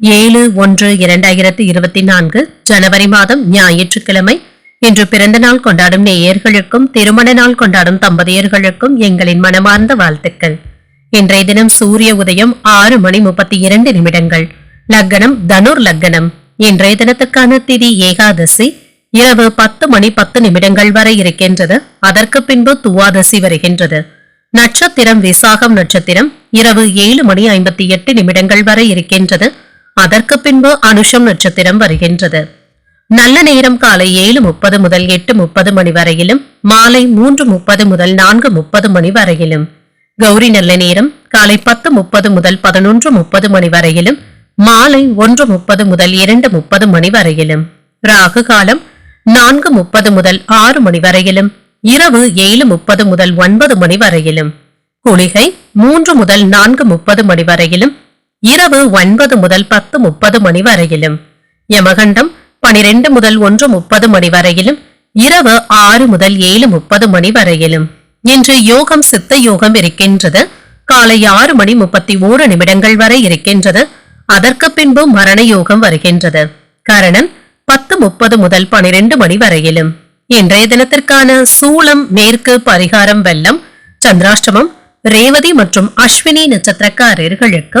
ஏழு ஒன்று இரண்டாயிரத்தி இருபத்தி நான்கு ஜனவரி மாதம் ஞாயிற்றுக்கிழமை. இன்று பிறந்த நாள் கொண்டாடும் நேயர்களுக்கும் திருமண நாள் கொண்டாடும் தம்பதியர்களுக்கும் எங்களின் மனமார்ந்த வாழ்த்துக்கள். இன்றைய தினம் சூரிய உதயம் ஆறு மணி முப்பத்தி இரண்டு நிமிடங்கள். லக்னம் தனுர் லக்னம் இன்றைய தினத்துக்கான திதி ஏகாதசி. இரவு பத்து மணி பத்து நிமிடங்கள் வரை இருக்கின்றது. அதற்கு பின்பு துவாதசி வருகின்றது. நட்சத்திரம் விசாகம் நட்சத்திரம். இரவு ஏழு மணி ஐம்பத்தி எட்டு நிமிடங்கள் வரை இருக்கின்றது. அதற்கு பின்பு அனுஷம் நட்சத்திரம் வருகின்றது. நல்ல நேரம் காலை ஏழு முப்பது முதல் எட்டு முப்பது மணி வரையிலும் மாலை மூன்று முப்பது முதல் நான்கு முப்பது மணி வரையிலும். கௌரி நல்ல நேரம் காலை பத்து முப்பது முதல் பதினொன்று முப்பது மணி வரையிலும் மாலை ஒன்று முப்பது முதல் இரண்டு முப்பது மணி வரையிலும். ராகு காலம் நான்கு முப்பது முதல் ஆறு மணி வரையிலும் இரவு ஏழு முப்பது முதல் ஒன்பது மணி வரையிலும். குளிகை மூன்று முதல் நான்கு முப்பது மணி வரையிலும் இரவு ஒன்பது முதல் பத்து முப்பது மணி வரையிலும். யமகண்டம் பனிரெண்டு முதல் ஒன்று முப்பது மணி வரையிலும் இரவு ஆறு முதல் ஏழு முப்பது மணி வரையிலும். இன்று யோகம் சித்த யோகம் இருக்கின்றது. காலை ஆறு மணி முப்பத்தி ஓரு நிமிடங்கள் வரை இருக்கின்றது. அதற்கு பின்பு மரண யோகம் வருகின்றது. காரணம் பத்து முப்பது முதல் பனிரெண்டு மணி வரையிலும். இன்றைய தினத்திற்கான சூளம் மேற்கு பரிகாரம் வெள்ளம் சந்திராஷ்டமம் ரேவதி மற்றும் அஸ்வினி நட்சத்திரக்காரர்களுக்கு